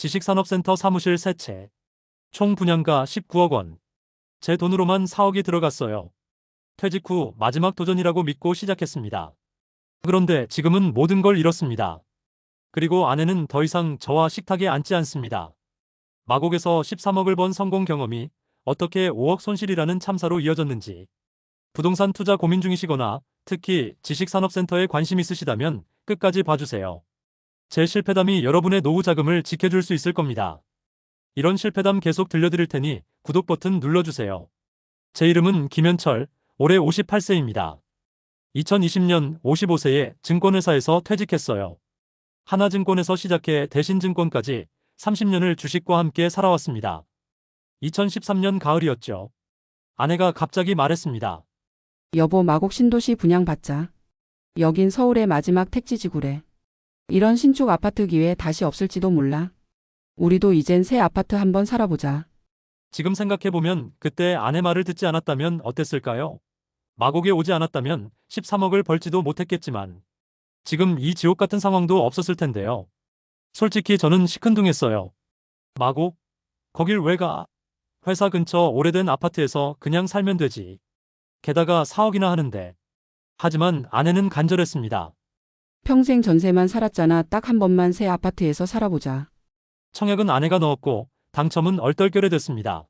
지식산업센터 사무실 3채. 총 분양가 19억 원. 제 돈으로만 4억이 들어갔어요. 퇴직 후 마지막 도전이라고 믿고 시작했습니다. 그런데 지금은 모든 걸 잃었습니다. 그리고 아내는 더 이상 저와 식탁에 앉지 않습니다. 마곡에서 13억을 번 성공 경험이 어떻게 5억 손실이라는 참사로 이어졌는지 부동산 투자 고민 중이시거나 특히 지식산업센터에 관심 있으시다면 끝까지 봐주세요. 제 실패담이 여러분의 노후 자금을 지켜줄 수 있을 겁니다. 이런 실패담 계속 들려드릴 테니 구독 버튼 눌러주세요. 제 이름은 김현철, 올해 58세입니다. 2020년 55세에 증권회사에서 퇴직했어요. 하나증권에서 시작해 대신증권까지 30년을 주식과 함께 살아왔습니다. 2013년 가을이었죠. 아내가 갑자기 말했습니다. 여보 마곡 신도시 분양받자. 여긴 서울의 마지막 택지지구래. 이런 신축 아파트 기회 다시 없을지도 몰라. 우리도 이젠 새 아파트 한번 살아보자. 지금 생각해보면 그때 아내 말을 듣지 않았다면 어땠을까요? 마곡에 오지 않았다면 13억을 벌지도 못했겠지만 지금 이 지옥 같은 상황도 없었을 텐데요. 솔직히 저는 시큰둥했어요. 마곡? 거길 왜 가? 회사 근처 오래된 아파트에서 그냥 살면 되지. 게다가 4억이나 하는데. 하지만 아내는 간절했습니다. 평생 전세만 살았잖아. 딱 한 번만 새 아파트에서 살아보자. 청약은 아내가 넣었고 당첨은 얼떨결에 됐습니다.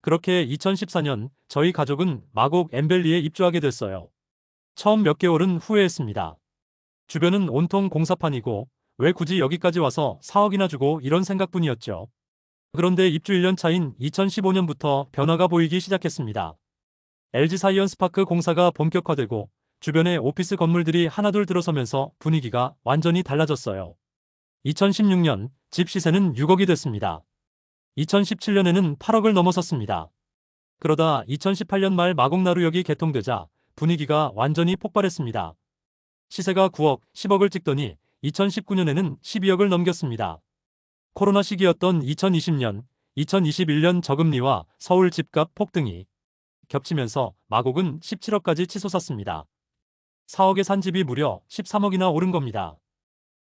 그렇게 2014년 저희 가족은 마곡 엠벨리에 입주하게 됐어요. 처음 몇 개월은 후회했습니다. 주변은 온통 공사판이고 왜 굳이 여기까지 와서 4억이나 주고 이런 생각뿐이었죠. 그런데 입주 1년 차인 2015년부터 변화가 보이기 시작했습니다. LG 사이언스파크 공사가 본격화되고 주변에 오피스 건물들이 하나둘 들어서면서 분위기가 완전히 달라졌어요. 2016년 집 시세는 6억이 됐습니다. 2017년에는 8억을 넘어섰습니다. 그러다 2018년 말 마곡나루역이 개통되자 분위기가 완전히 폭발했습니다. 시세가 9억, 10억을 찍더니 2019년에는 12억을 넘겼습니다. 코로나 시기였던 2020년, 2021년 저금리와 서울 집값 폭등이 겹치면서 마곡은 17억까지 치솟았습니다. 4억에 산 집이 무려 13억이나 오른 겁니다.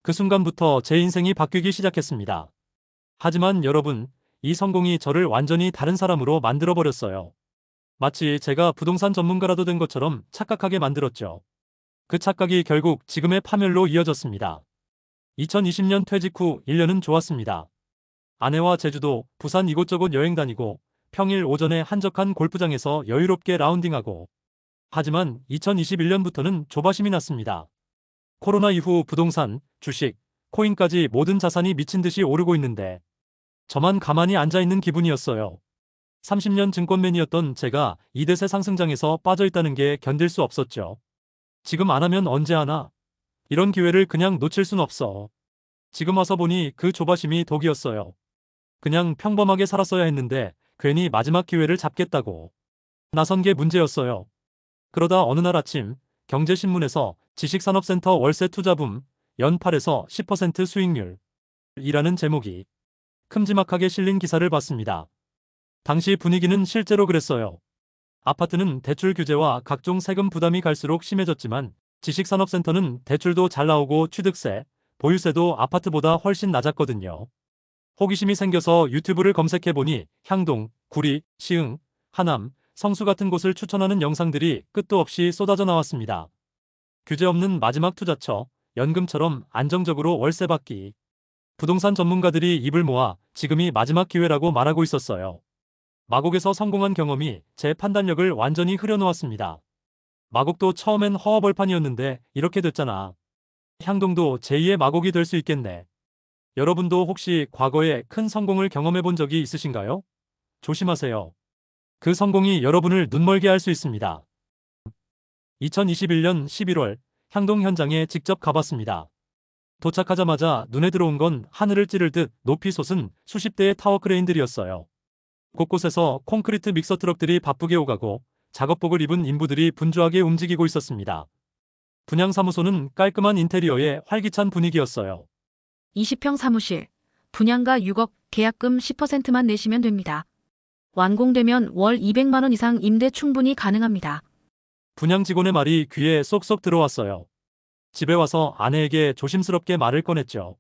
그 순간부터 제 인생이 바뀌기 시작했습니다. 하지만 여러분, 이 성공이 저를 완전히 다른 사람으로 만들어버렸어요. 마치 제가 부동산 전문가라도 된 것처럼 착각하게 만들었죠. 그 착각이 결국 지금의 파멸로 이어졌습니다. 2020년 퇴직 후 1년은 좋았습니다. 아내와 제주도, 부산 이곳저곳 여행 다니고 평일 오전에 한적한 골프장에서 여유롭게 라운딩하고 하지만 2021년부터는 조바심이 났습니다. 코로나 이후 부동산, 주식, 코인까지 모든 자산이 미친 듯이 오르고 있는데 저만 가만히 앉아있는 기분이었어요. 30년 증권맨이었던 제가 이 대세 상승장에서 빠져있다는 게 견딜 수 없었죠. 지금 안 하면 언제 하나? 이런 기회를 그냥 놓칠 순 없어. 지금 와서 보니 그 조바심이 독이었어요. 그냥 평범하게 살았어야 했는데 괜히 마지막 기회를 잡겠다고. 나선 게 문제였어요. 그러다 어느 날 아침 경제신문에서 지식산업센터 월세 투자붐 연 8에서 10% 수익률 이라는 제목이 큼지막하게 실린 기사를 봤습니다. 당시 분위기는 실제로 그랬어요. 아파트는 대출 규제와 각종 세금 부담이 갈수록 심해졌지만 지식산업센터는 대출도 잘 나오고 취득세, 보유세도 아파트보다 훨씬 낮았거든요. 호기심이 생겨서 유튜브를 검색해보니 향동, 구리, 시흥, 하남, 성수 같은 곳을 추천하는 영상들이 끝도 없이 쏟아져 나왔습니다. 규제 없는 마지막 투자처, 연금처럼 안정적으로 월세 받기. 부동산 전문가들이 입을 모아 지금이 마지막 기회라고 말하고 있었어요. 마곡에서 성공한 경험이 제 판단력을 완전히 흐려놓았습니다. 마곡도 처음엔 허허벌판이었는데 이렇게 됐잖아. 향동도 제2의 마곡이 될 수 있겠네. 여러분도 혹시 과거에 큰 성공을 경험해 본 적이 있으신가요? 조심하세요. 그 성공이 여러분을 눈멀게 할 수 있습니다. 2021년 11월 향동 현장에 직접 가봤습니다. 도착하자마자 눈에 들어온 건 하늘을 찌를 듯 높이 솟은 수십 대의 타워 크레인들이었어요. 곳곳에서 콘크리트 믹서 트럭들이 바쁘게 오가고 작업복을 입은 인부들이 분주하게 움직이고 있었습니다. 분양사무소는 깔끔한 인테리어에 활기찬 분위기였어요. 20평 사무실, 분양가 6억, 계약금 10%만 내시면 됩니다. 완공되면 월 200만원 이상 임대 충분히 가능합니다. 분양 직원의 말이 귀에 쏙쏙 들어왔어요. 집에 와서 아내에게 조심스럽게 말을 꺼냈죠.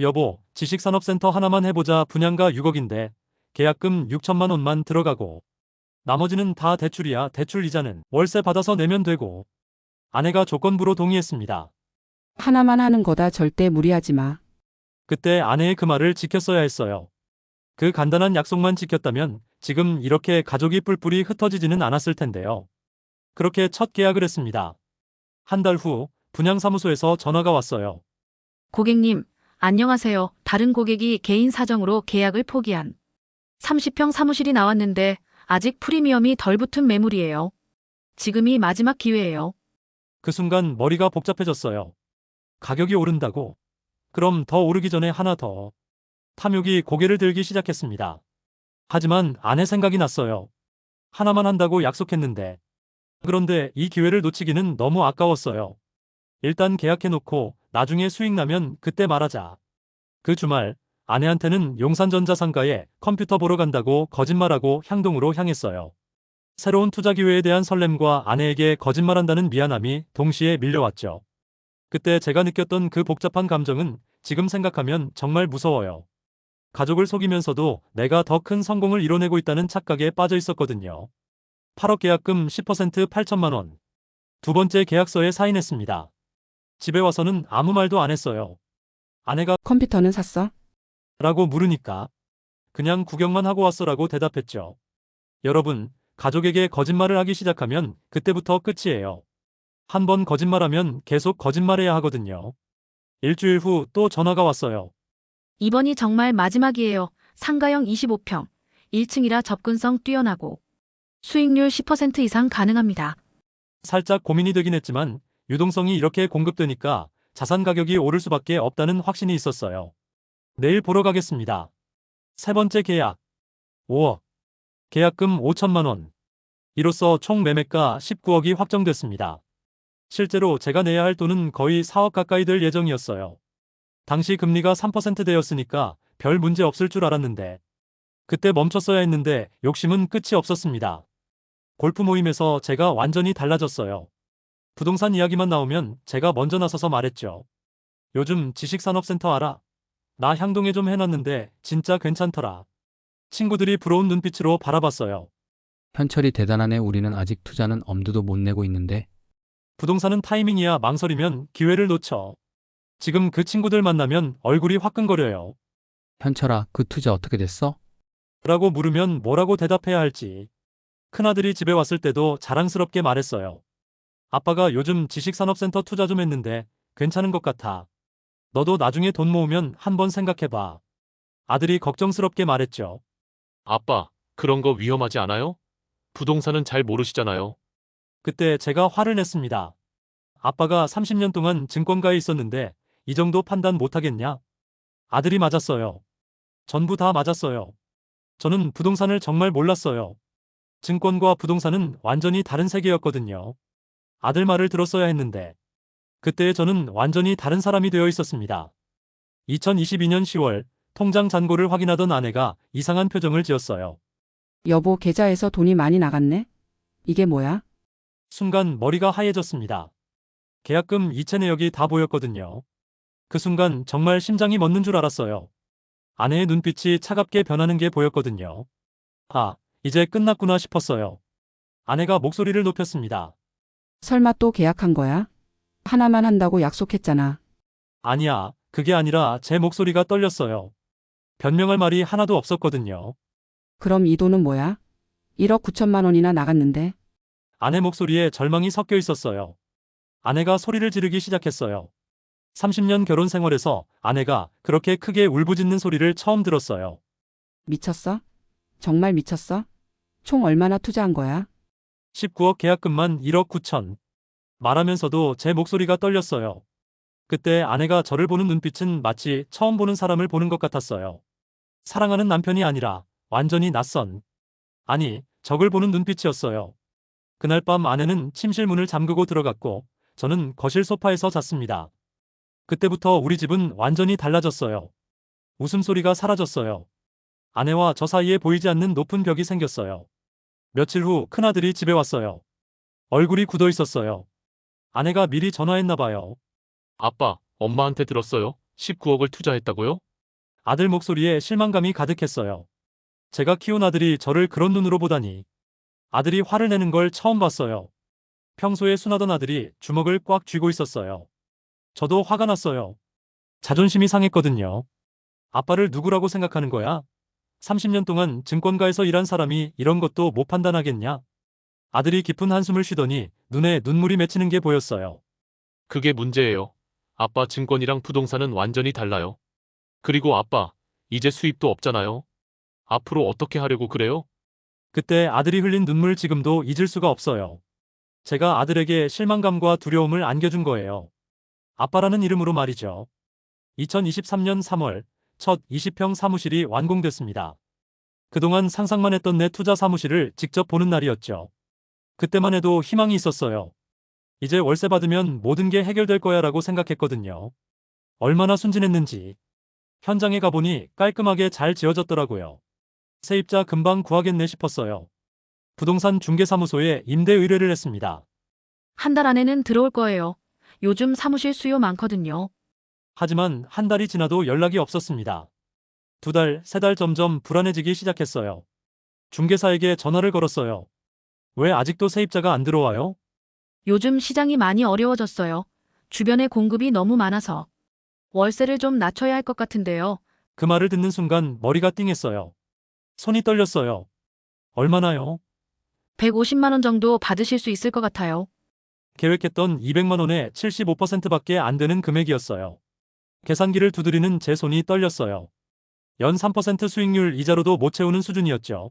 여보, 지식산업센터 하나만 해보자 분양가 6억인데 계약금 6천만 원만 들어가고 나머지는 다 대출이야. 대출 이자는 월세 받아서 내면 되고 아내가 조건부로 동의했습니다. 하나만 하는 거다 절대 무리하지 마. 그때 아내의 그 말을 지켰어야 했어요. 그 간단한 약속만 지켰다면 지금 이렇게 가족이 뿔뿔이 흩어지지는 않았을 텐데요. 그렇게 첫 계약을 했습니다. 한 달 후 분양사무소에서 전화가 왔어요. 고객님, 안녕하세요. 다른 고객이 개인 사정으로 계약을 포기한 30평 사무실이 나왔는데 아직 프리미엄이 덜 붙은 매물이에요. 지금이 마지막 기회예요. 그 순간 머리가 복잡해졌어요. 가격이 오른다고? 그럼 더 오르기 전에 하나 더. 탐욕이 고개를 들기 시작했습니다. 하지만 아내 생각이 났어요. 하나만 한다고 약속했는데. 그런데 이 기회를 놓치기는 너무 아까웠어요. 일단 계약해놓고 나중에 수익 나면 그때 말하자. 그 주말 아내한테는 용산전자 상가에 컴퓨터 보러 간다고 거짓말하고 향동으로 향했어요. 새로운 투자 기회에 대한 설렘과 아내에게 거짓말한다는 미안함이 동시에 밀려왔죠. 그때 제가 느꼈던 그 복잡한 감정은 지금 생각하면 정말 무서워요. 가족을 속이면서도 내가 더 큰 성공을 이뤄내고 있다는 착각에 빠져 있었거든요. 8억 계약금 10% 8천만 원. 두 번째 계약서에 사인했습니다. 집에 와서는 아무 말도 안 했어요. 아내가 컴퓨터는 샀어? 라고 물으니까 그냥 구경만 하고 왔어라고 대답했죠. 여러분, 가족에게 거짓말을 하기 시작하면 그때부터 끝이에요. 한 번 거짓말하면 계속 거짓말해야 하거든요. 일주일 후 또 전화가 왔어요. 이번이 정말 마지막이에요. 상가형 25평. 1층이라 접근성 뛰어나고 수익률 10% 이상 가능합니다. 살짝 고민이 되긴 했지만 유동성이 이렇게 공급되니까 자산 가격이 오를 수밖에 없다는 확신이 있었어요. 내일 보러 가겠습니다. 세 번째 계약. 5억. 계약금 5천만 원. 이로써 총 매매가 19억이 확정됐습니다. 실제로 제가 내야 할 돈은 거의 4억 가까이 될 예정이었어요. 당시 금리가 3%대였으니까 별 문제 없을 줄 알았는데 그때 멈췄어야 했는데 욕심은 끝이 없었습니다. 골프 모임에서 제가 완전히 달라졌어요. 부동산 이야기만 나오면 제가 먼저 나서서 말했죠. 요즘 지식산업센터 알아? 나 향동에 좀 해놨는데 진짜 괜찮더라. 친구들이 부러운 눈빛으로 바라봤어요. 현철이 대단하네. 우리는 아직 투자는 엄두도 못 내고 있는데 부동산은 타이밍이야 망설이면 기회를 놓쳐. 지금 그 친구들 만나면 얼굴이 화끈거려요. 현철아, 그 투자 어떻게 됐어? 라고 물으면 뭐라고 대답해야 할지. 큰아들이 집에 왔을 때도 자랑스럽게 말했어요. 아빠가 요즘 지식산업센터 투자 좀 했는데 괜찮은 것 같아. 너도 나중에 돈 모으면 한번 생각해봐. 아들이 걱정스럽게 말했죠. 아빠, 그런 거 위험하지 않아요? 부동산은 잘 모르시잖아요. 그때 제가 화를 냈습니다. 아빠가 30년 동안 증권가에 있었는데 이 정도 판단 못하겠냐? 아들이 맞았어요. 전부 다 맞았어요. 저는 부동산을 정말 몰랐어요. 증권과 부동산은 완전히 다른 세계였거든요. 아들 말을 들었어야 했는데 그때 저는 완전히 다른 사람이 되어 있었습니다. 2022년 10월 통장 잔고를 확인하던 아내가 이상한 표정을 지었어요. 여보 계좌에서 돈이 많이 나갔네? 이게 뭐야? 순간 머리가 하얘졌습니다. 계약금 이체 내역이 다 보였거든요. 그 순간 정말 심장이 멎는 줄 알았어요. 아내의 눈빛이 차갑게 변하는 게 보였거든요. 아, 이제 끝났구나 싶었어요. 아내가 목소리를 높였습니다. 설마 또 계약한 거야? 하나만 한다고 약속했잖아. 아니야, 그게 아니라 제 목소리가 떨렸어요. 변명할 말이 하나도 없었거든요. 그럼 이 돈은 뭐야? 1억 9천만 원이나 나갔는데. 아내 목소리에 절망이 섞여 있었어요. 아내가 소리를 지르기 시작했어요. 30년 결혼 생활에서 아내가 그렇게 크게 울부짖는 소리를 처음 들었어요. 미쳤어? 정말 미쳤어? 총 얼마나 투자한 거야? 19억 계약금만 1억 9천. 말하면서도 제 목소리가 떨렸어요. 그때 아내가 저를 보는 눈빛은 마치 처음 보는 사람을 보는 것 같았어요. 사랑하는 남편이 아니라 완전히 낯선. 아니, 적을 보는 눈빛이었어요. 그날 밤 아내는 침실 문을 잠그고 들어갔고 저는 거실 소파에서 잤습니다. 그때부터 우리 집은 완전히 달라졌어요. 웃음소리가 사라졌어요. 아내와 저 사이에 보이지 않는 높은 벽이 생겼어요. 며칠 후 큰아들이 집에 왔어요. 얼굴이 굳어 있었어요. 아내가 미리 전화했나 봐요. 아빠, 엄마한테 들었어요? 19억을 투자했다고요? 아들 목소리에 실망감이 가득했어요. 제가 키운 아들이 저를 그런 눈으로 보다니. 아들이 화를 내는 걸 처음 봤어요. 평소에 순하던 아들이 주먹을 꽉 쥐고 있었어요. 저도 화가 났어요. 자존심이 상했거든요. 아빠를 누구라고 생각하는 거야? 30년 동안 증권가에서 일한 사람이 이런 것도 못 판단하겠냐? 아들이 깊은 한숨을 쉬더니 눈에 눈물이 맺히는 게 보였어요. 그게 문제예요. 아빠 증권이랑 부동산은 완전히 달라요. 그리고 아빠, 이제 수입도 없잖아요. 앞으로 어떻게 하려고 그래요? 그때 아들이 흘린 눈물 지금도 잊을 수가 없어요. 제가 아들에게 실망감과 두려움을 안겨준 거예요. 아빠라는 이름으로 말이죠. 2023년 3월 첫 20평 사무실이 완공됐습니다. 그동안 상상만 했던 내 투자 사무실을 직접 보는 날이었죠. 그때만 해도 희망이 있었어요. 이제 월세 받으면 모든 게 해결될 거야 라고 생각했거든요. 얼마나 순진했는지. 현장에 가보니 깔끔하게 잘 지어졌더라고요. 세입자 금방 구하겠네 싶었어요. 부동산 중개사무소에 임대 의뢰를 했습니다. 한 달 안에는 들어올 거예요. 요즘 사무실 수요 많거든요. 하지만 한 달이 지나도 연락이 없었습니다. 두 달, 세 달 점점 불안해지기 시작했어요. 중개사에게 전화를 걸었어요. 왜 아직도 세입자가 안 들어와요? 요즘 시장이 많이 어려워졌어요. 주변에 공급이 너무 많아서. 월세를 좀 낮춰야 할 것 같은데요. 그 말을 듣는 순간 머리가 띵했어요. 손이 떨렸어요. 얼마나요? 150만 원 정도 받으실 수 있을 것 같아요. 계획했던 200만 원의 75%밖에 안 되는 금액이었어요. 계산기를 두드리는 제 손이 떨렸어요. 연 3% 수익률 이자로도 못 채우는 수준이었죠.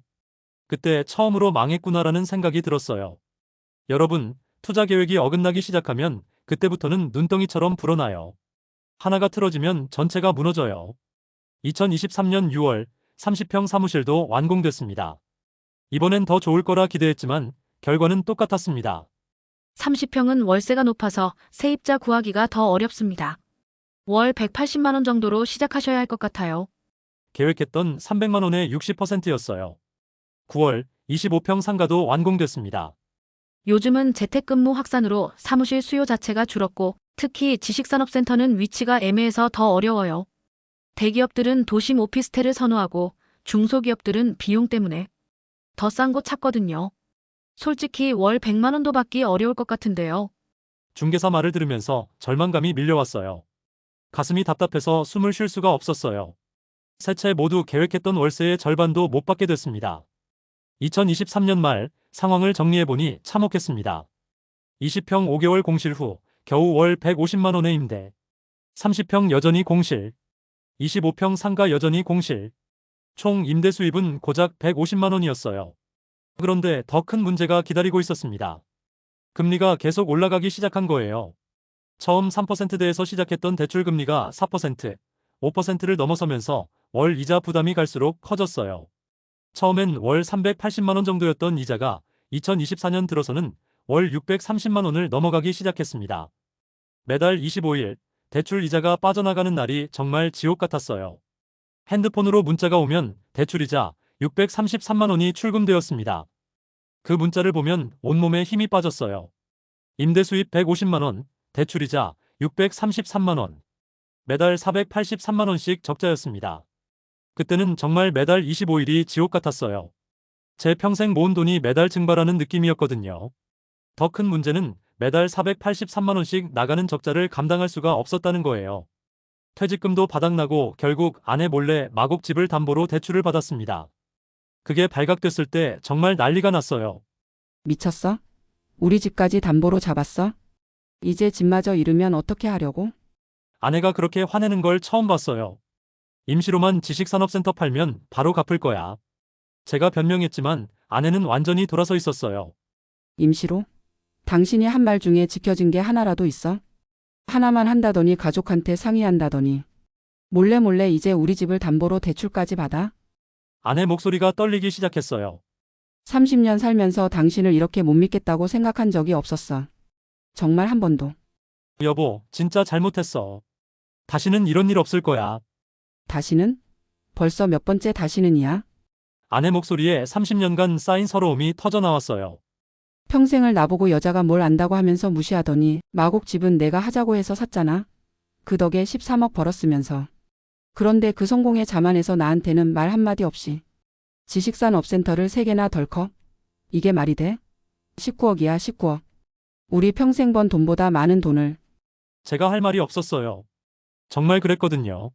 그때 처음으로 망했구나라는 생각이 들었어요. 여러분, 투자 계획이 어긋나기 시작하면 그때부터는 눈덩이처럼 불어나요. 하나가 틀어지면 전체가 무너져요. 2023년 6월 30평 사무실도 완공됐습니다. 이번엔 더 좋을 거라 기대했지만 결과는 똑같았습니다. 30평은 월세가 높아서 세입자 구하기가 더 어렵습니다. 월 180만 원 정도로 시작하셔야 할 것 같아요. 계획했던 300만 원의 60%였어요. 9월 25평 상가도 완공됐습니다. 요즘은 재택근무 확산으로 사무실 수요 자체가 줄었고 특히 지식산업센터는 위치가 애매해서 더 어려워요. 대기업들은 도심 오피스텔을 선호하고 중소기업들은 비용 때문에 더 싼 곳 찾거든요. 솔직히 월 100만 원도 받기 어려울 것 같은데요. 중개사 말을 들으면서 절망감이 밀려왔어요. 가슴이 답답해서 숨을 쉴 수가 없었어요. 세 채 모두 계획했던 월세의 절반도 못 받게 됐습니다. 2023년 말 상황을 정리해보니 참혹했습니다. 20평 5개월 공실 후 겨우 월 150만 원의 임대. 30평 여전히 공실. 25평 상가 여전히 공실. 총 임대 수입은 고작 150만 원이었어요. 그런데 더 큰 문제가 기다리고 있었습니다. 금리가 계속 올라가기 시작한 거예요. 처음 3%대에서 시작했던 대출 금리가 4%, 5%를 넘어서면서 월 이자 부담이 갈수록 커졌어요. 처음엔 월 380만 원 정도였던 이자가 2024년 들어서는 월 630만 원을 넘어가기 시작했습니다. 매달 25일 대출 이자가 빠져나가는 날이 정말 지옥 같았어요. 핸드폰으로 문자가 오면 대출 이자 633만 원이 출금되었습니다. 그 문자를 보면 온몸에 힘이 빠졌어요. 임대 수입 150만 원, 대출이자 633만 원. 매달 483만 원씩 적자였습니다. 그때는 정말 매달 25일이 지옥 같았어요. 제 평생 모은 돈이 매달 증발하는 느낌이었거든요. 더 큰 문제는 매달 483만 원씩 나가는 적자를 감당할 수가 없었다는 거예요. 퇴직금도 바닥나고 결국 아내 몰래 마곡집을 담보로 대출을 받았습니다. 그게 발각됐을 때 정말 난리가 났어요. 미쳤어? 우리 집까지 담보로 잡았어? 이제 집마저 잃으면 어떻게 하려고? 아내가 그렇게 화내는 걸 처음 봤어요. 임시로만 지식산업센터 팔면 바로 갚을 거야. 제가 변명했지만 아내는 완전히 돌아서 있었어요. 임시로? 당신이 한 말 중에 지켜진 게 하나라도 있어? 하나만 한다더니 가족한테 상의한다더니. 몰래 몰래 이제 우리 집을 담보로 대출까지 받아? 아내 목소리가 떨리기 시작했어요. 30년 살면서 당신을 이렇게 못 믿겠다고 생각한 적이 없었어. 정말 한 번도. 여보, 진짜 잘못했어. 다시는 이런 일 없을 거야. 다시는? 벌써 몇 번째 다시는이야? 아내 목소리에 30년간 쌓인 서러움이 터져 나왔어요. 평생을 나보고 여자가 뭘 안다고 하면서 무시하더니 마곡 집은 내가 하자고 해서 샀잖아. 그 덕에 13억 벌었으면서. 그런데 그 성공에 자만해서 나한테는 말 한마디 없이 지식산 업센터를 3개나 덜컥? 이게 말이 돼? 19억이야 19억. 우리 평생 번 돈보다 많은 돈을 제가 할 말이 없었어요. 정말 그랬거든요.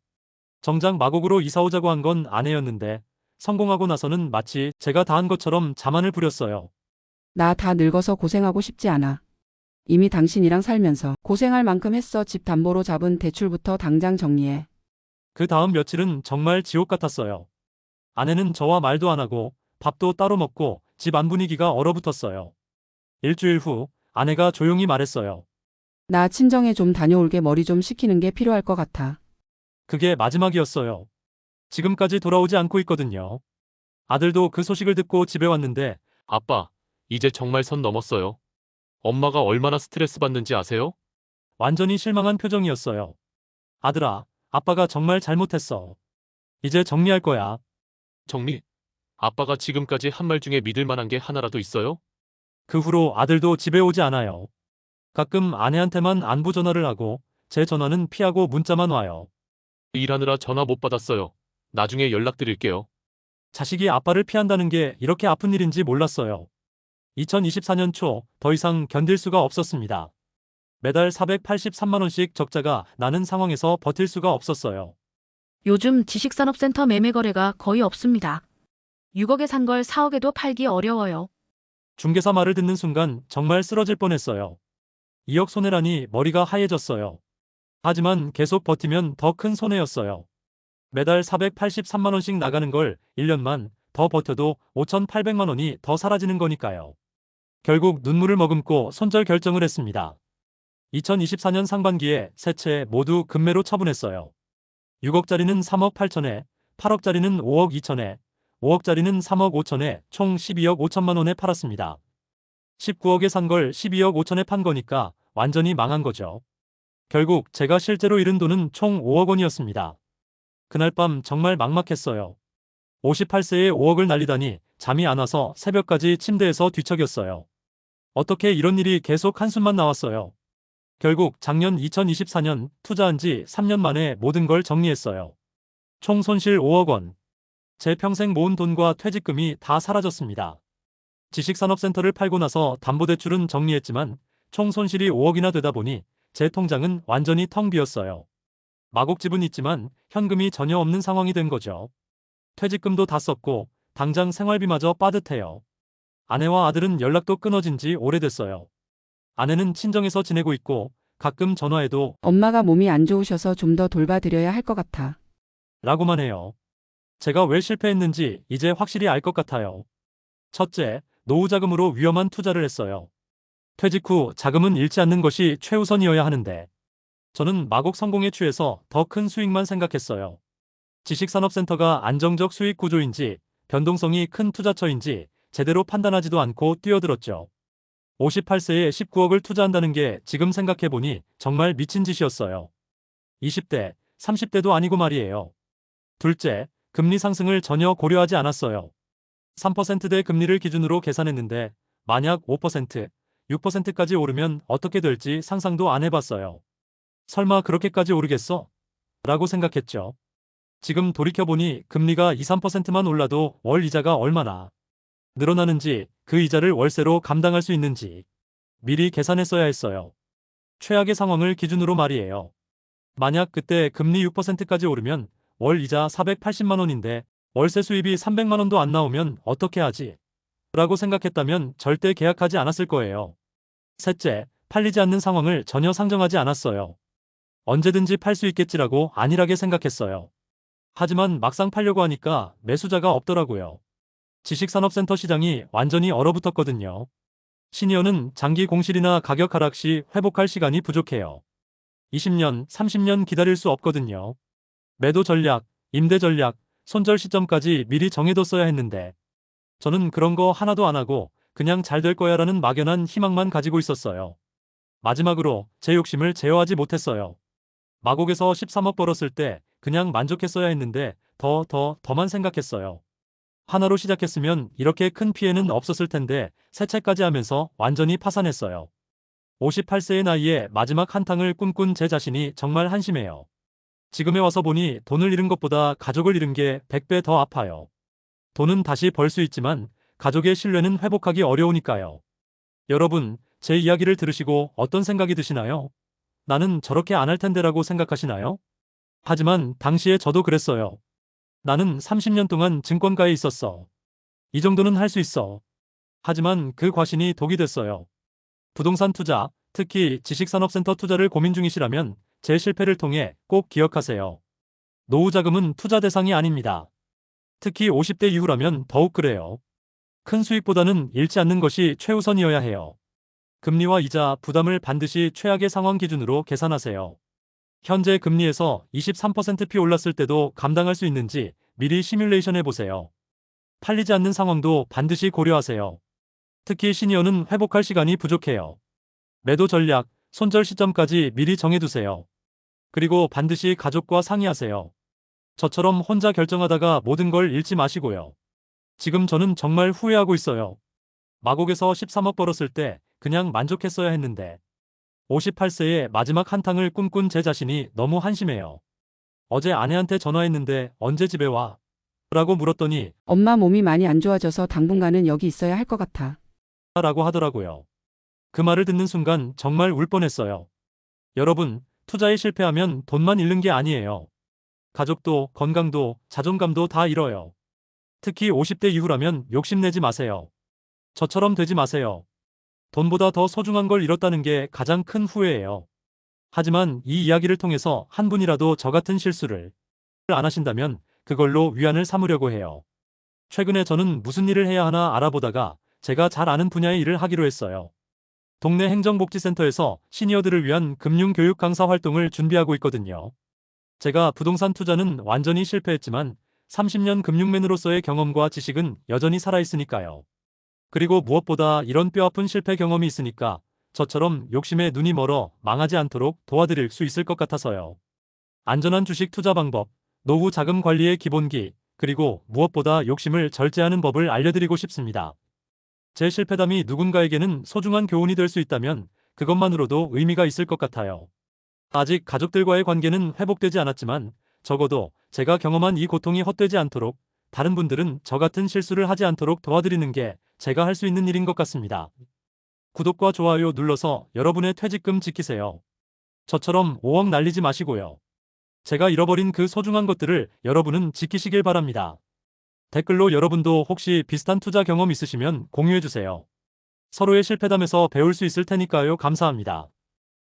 정작 마곡으로 이사 오자고 한 건 아내였는데 성공하고 나서는 마치 제가 다 한 것처럼 자만을 부렸어요. 나 다 늙어서 고생하고 싶지 않아. 이미 당신이랑 살면서 고생할 만큼 했어. 집 담보로 잡은 대출부터 당장 정리해. 그 다음 며칠은 정말 지옥 같았어요. 아내는 저와 말도 안 하고 밥도 따로 먹고 집 안 분위기가 얼어붙었어요. 일주일 후 아내가 조용히 말했어요. 나 친정에 좀 다녀올게 머리 좀 식히는 게 필요할 것 같아. 그게 마지막이었어요. 지금까지 돌아오지 않고 있거든요. 아들도 그 소식을 듣고 집에 왔는데 아빠, 이제 정말 선 넘었어요. 엄마가 얼마나 스트레스 받는지 아세요? 완전히 실망한 표정이었어요. 아들아, 아빠가 정말 잘못했어. 이제 정리할 거야. 정리. 아빠가 지금까지 한 말 중에 믿을 만한 게 하나라도 있어요? 그 후로 아들도 집에 오지 않아요. 가끔 아내한테만 안부 전화를 하고 제 전화는 피하고 문자만 와요. 일하느라 전화 못 받았어요. 나중에 연락드릴게요. 자식이 아빠를 피한다는 게 이렇게 아픈 일인지 몰랐어요. 2024년 초 더 이상 견딜 수가 없었습니다. 매달 483만원씩 적자가 나는 상황에서 버틸 수가 없었어요. 요즘 지식산업센터 매매 거래가 거의 없습니다. 6억에 산 걸 4억에도 팔기 어려워요. 중개사 말을 듣는 순간 정말 쓰러질 뻔했어요. 2억 손해라니 머리가 하얘졌어요. 하지만 계속 버티면 더 큰 손해였어요. 매달 483만원씩 나가는 걸 1년만 더 버텨도 5,800만원이 더 사라지는 거니까요. 결국 눈물을 머금고 손절 결정을 했습니다. 2024년 상반기에 세 채 모두 금매로 처분했어요. 6억짜리는 3억 8천에, 8억짜리는 5억 2천에, 5억짜리는 3억 5천에 총 12억 5천만 원에 팔았습니다. 19억에 산 걸 12억 5천에 판 거니까 완전히 망한 거죠. 결국 제가 실제로 잃은 돈은 총 5억 원이었습니다. 그날 밤 정말 막막했어요. 58세에 5억을 날리다니 잠이 안 와서 새벽까지 침대에서 뒤척였어요. 어떻게 이런 일이 계속 한숨만 나왔어요. 결국 작년 2024년 투자한 지 3년 만에 모든 걸 정리했어요. 총 손실 5억 원. 제 평생 모은 돈과 퇴직금이 다 사라졌습니다. 지식산업센터를 팔고 나서 담보대출은 정리했지만 총 손실이 5억이나 되다 보니 제 통장은 완전히 텅 비었어요. 마곡집은 있지만 현금이 전혀 없는 상황이 된 거죠. 퇴직금도 다 썼고 당장 생활비마저 빠듯해요. 아내와 아들은 연락도 끊어진 지 오래됐어요. 아내는 친정에서 지내고 있고 가끔 전화해도 엄마가 몸이 안 좋으셔서 좀 더 돌봐드려야 할 것 같아. 라고만 해요. 제가 왜 실패했는지 이제 확실히 알 것 같아요. 첫째, 노후 자금으로 위험한 투자를 했어요. 퇴직 후 자금은 잃지 않는 것이 최우선이어야 하는데 저는 마곡 성공에 취해서 더 큰 수익만 생각했어요. 지식산업센터가 안정적 수익 구조인지 변동성이 큰 투자처인지 제대로 판단하지도 않고 뛰어들었죠. 58세에 19억을 투자한다는 게 지금 생각해보니 정말 미친 짓이었어요. 20대, 30대도 아니고 말이에요. 둘째, 금리 상승을 전혀 고려하지 않았어요. 3%대 금리를 기준으로 계산했는데 만약 5%, 6%까지 오르면 어떻게 될지 상상도 안 해봤어요. 설마 그렇게까지 오르겠어? 라고 생각했죠. 지금 돌이켜보니 금리가 2, 3%만 올라도 월 이자가 얼마나 늘어나는지 그 이자를 월세로 감당할 수 있는지 미리 계산했어야 했어요. 최악의 상황을 기준으로 말이에요. 만약 그때 금리 6%까지 오르면 월 이자 480만 원인데 월세 수입이 300만 원도 안 나오면 어떻게 하지? 라고 생각했다면 절대 계약하지 않았을 거예요. 셋째, 팔리지 않는 상황을 전혀 상정하지 않았어요. 언제든지 팔 수 있겠지라고 안일하게 생각했어요. 하지만 막상 팔려고 하니까 매수자가 없더라고요. 지식산업센터 시장이 완전히 얼어붙었거든요. 시니어는 장기 공실이나 가격 하락 시 회복할 시간이 부족해요. 20년, 30년 기다릴 수 없거든요. 매도 전략, 임대 전략, 손절 시점까지 미리 정해뒀어야 했는데 저는 그런 거 하나도 안 하고 그냥 잘 될 거야 라는 막연한 희망만 가지고 있었어요. 마지막으로 제 욕심을 제어하지 못했어요. 마곡에서 13억 벌었을 때 그냥 만족했어야 했는데 더, 더, 더만 생각했어요. 하나로 시작했으면 이렇게 큰 피해는 없었을 텐데 세 채까지 하면서 완전히 파산했어요. 58세의 나이에 마지막 한탕을 꿈꾼 제 자신이 정말 한심해요. 지금에 와서 보니 돈을 잃은 것보다 가족을 잃은 게 100배 더 아파요. 돈은 다시 벌 수 있지만 가족의 신뢰는 회복하기 어려우니까요. 여러분, 제 이야기를 들으시고 어떤 생각이 드시나요? 나는 저렇게 안 할 텐데라고 생각하시나요? 하지만 당시에 저도 그랬어요. 나는 30년 동안 증권가에 있었어. 이 정도는 할 수 있어. 하지만 그 과신이 독이 됐어요. 부동산 투자, 특히 지식산업센터 투자를 고민 중이시라면 제 실패를 통해 꼭 기억하세요. 노후 자금은 투자 대상이 아닙니다. 특히 50대 이후라면 더욱 그래요. 큰 수익보다는 잃지 않는 것이 최우선이어야 해요. 금리와 이자 부담을 반드시 최악의 상황 기준으로 계산하세요. 현재 금리에서 23%피 올랐을 때도 감당할 수 있는지 미리 시뮬레이션 해보세요. 팔리지 않는 상황도 반드시 고려하세요. 특히 시니어는 회복할 시간이 부족해요. 매도 전략, 손절 시점까지 미리 정해두세요. 그리고 반드시 가족과 상의하세요. 저처럼 혼자 결정하다가 모든 걸 잃지 마시고요. 지금 저는 정말 후회하고 있어요. 마곡에서 13억 벌었을 때 그냥 만족했어야 했는데 58세의 마지막 한탕을 꿈꾼 제 자신이 너무 한심해요. 어제 아내한테 전화했는데 언제 집에 와? 라고 물었더니 엄마 몸이 많이 안 좋아져서 당분간은 여기 있어야 할 것 같아. 라고 하더라고요. 그 말을 듣는 순간 정말 울 뻔했어요. 여러분, 투자에 실패하면 돈만 잃는 게 아니에요. 가족도, 건강도, 자존감도 다 잃어요. 특히 50대 이후라면 욕심내지 마세요. 저처럼 되지 마세요. 돈보다 더 소중한 걸 잃었다는 게 가장 큰 후회예요. 하지만 이 이야기를 통해서 한 분이라도 저 같은 실수를 안 하신다면 그걸로 위안을 삼으려고 해요. 최근에 저는 무슨 일을 해야 하나 알아보다가 제가 잘 아는 분야의 일을 하기로 했어요. 동네 행정복지센터에서 시니어들을 위한 금융교육 강사 활동을 준비하고 있거든요. 제가 부동산 투자는 완전히 실패했지만 30년 금융맨으로서의 경험과 지식은 여전히 살아있으니까요. 그리고 무엇보다 이런 뼈아픈 실패 경험이 있으니까 저처럼 욕심에 눈이 멀어 망하지 않도록 도와드릴 수 있을 것 같아서요. 안전한 주식 투자 방법, 노후 자금 관리의 기본기, 그리고 무엇보다 욕심을 절제하는 법을 알려드리고 싶습니다. 제 실패담이 누군가에게는 소중한 교훈이 될 수 있다면 그것만으로도 의미가 있을 것 같아요. 아직 가족들과의 관계는 회복되지 않았지만 적어도 제가 경험한 이 고통이 헛되지 않도록 다른 분들은 저 같은 실수를 하지 않도록 도와드리는 게 제가 할 수 있는 일인 것 같습니다. 구독과 좋아요 눌러서 여러분의 퇴직금 지키세요. 저처럼 5억 날리지 마시고요. 제가 잃어버린 그 소중한 것들을 여러분은 지키시길 바랍니다. 댓글로 여러분도 혹시 비슷한 투자 경험 있으시면 공유해주세요. 서로의 실패담에서 배울 수 있을 테니까요. 감사합니다.